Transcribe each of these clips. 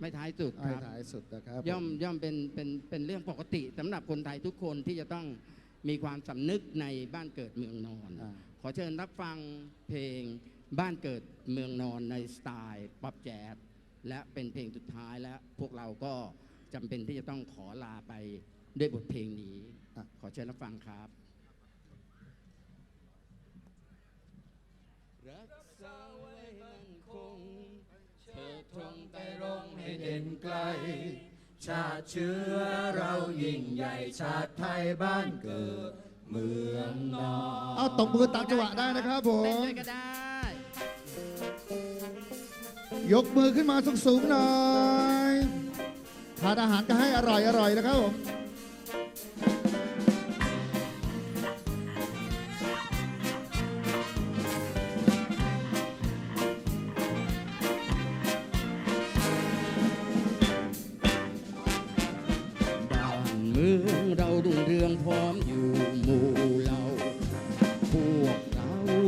ไม่ท้ายสุดคให้รับถ่ายสุดนะครับย่อมย่อมเป็นเป็นเป็นเรื่องปกติสำหรับคนไทยทุกคนที่จะต้องมีความสำนึกในบ้านเกิดเมืองนอน อ่า ขอเชิญรับฟังเพลงบ้านเกิดเมืองนอนในสไตล์ป๊อปแจ๊สและเป็นเพลงสุดท้ายและพวกเราก็จำเป็นที่จะต้องขอลาไปด้วยบทเพลงนี้ อะ ขอเชิญรับฟังครับ รักษาไว้มั่นคงเธอทงแต่ร้องให้ เด่นไกล ชาติเชื้อเรายิ่งใหญ่ชาติไทยบ้านเกิด เมืองนอนเอาตบมือตามจังหวะได้นะครับผเต้นม ด้วยก็ได้ ยกมือขึ้นมาสูงๆหน่อย ทานอาหารก็ให้อร่อยอร่อยนะครับผม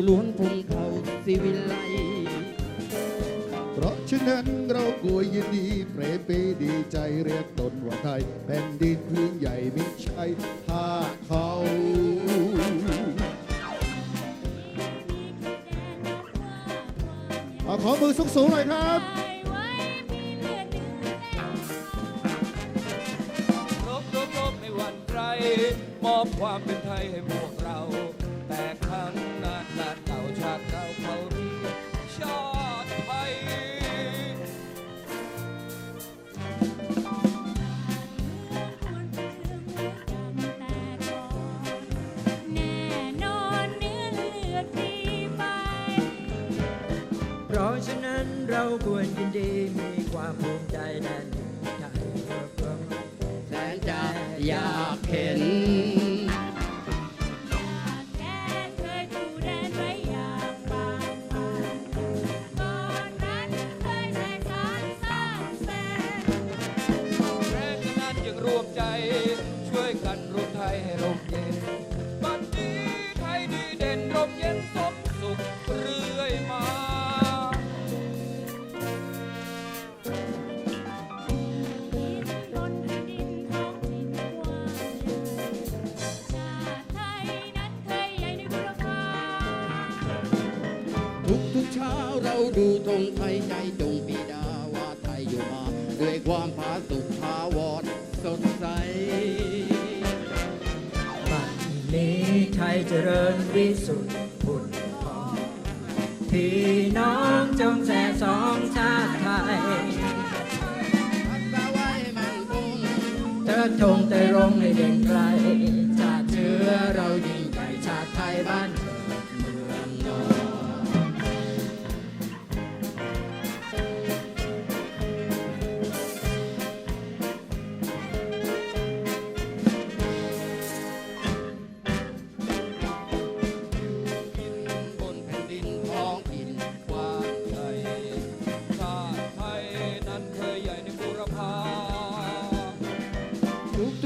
ล้วนพงเขาสิวิไลเพราะฉะนั้นเรากลัวยินดีเปรย์ปรีดีใจเรียกตนว่าไทยแผ่นดินพื้นใหญ่ไม่ใช่ท่าเขาเอาขอมือสูงๆหน่อยครับรบรบรบไม่หวั่นใครมอบความเป็นไทยให้พวก เพราะฉะนั้นเราควรยินดีมีความภูมิใจแน่นใจแสนจะอยากเห็น ทุกทุกๆเช้าเราดูธงไทยใจจงปีดาว่าไทยอยู่มาด้วยความผาสุกทาวรสดใสบัดนี้ไทยเจริญวิสุทธิ์ผุดพองพี่น้องจงแส่สองชาติไทยรักษาไว้มั่นคงเธอทงแต่รงให้เด่นไกลชาติเชื้อเรา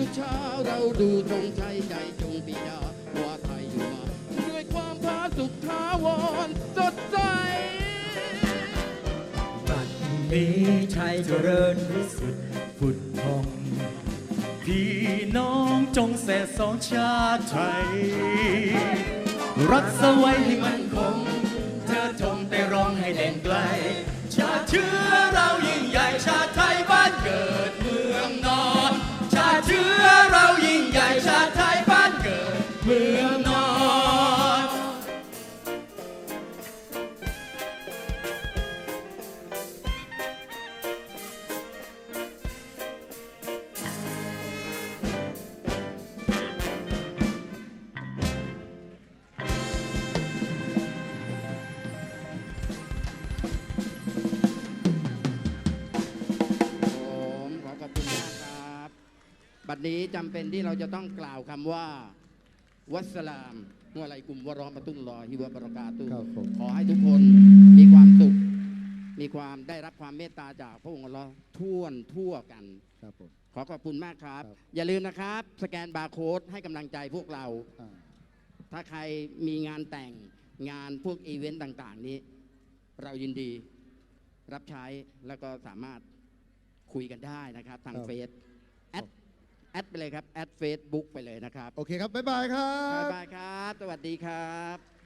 ทุกเช้าเราดูธงชัยใจจงปีดาว่าไทยอยู่มาด้วยความผาสุกทาวรสดใสบัดนี้ไทยเจริญวิสุทธิ์ผุดพองพี่น้องจงแส่สองชาติไทย รักษาไว้ให้มันคง เธอจงแต่ร้องให้เด่นไกล ชาติเชื้อเรายิ่งใหญ่ชาติไทยบ้านเกิด บัดนี้จำเป็นที่เราจะต้องกล่าวคำว่า วัสสลามวะอะลัยกุมวะเรอมะตุลลอฮิวะบะเราะกาตุฮ์ครับผม ขอให้ทุกคนมีความสุข มีความได้รับความเมตตาจากพระองค์อัลลอฮ์ทั่วทั่วกัน ครับผม ขอขอบคุณมากครับ ครับ อย่าลืมนะครับ สแกนบาร์โค้ดให้กำลังใจพวกเรา อ่าถ้าใครมีงานแต่งงานพวกอีเวนต์ต่างๆ นี้ เรายินดีรับใช้แล้วก็สามารถคุยกันได้นะครับ ทางครับเฟซแอด แอดไปเลยครับ แอดเฟซบุ๊กไปเลยนะครับ โอเคครับ บ๊ายบายครับ บ๊ายบายครับ สวัสดีครับ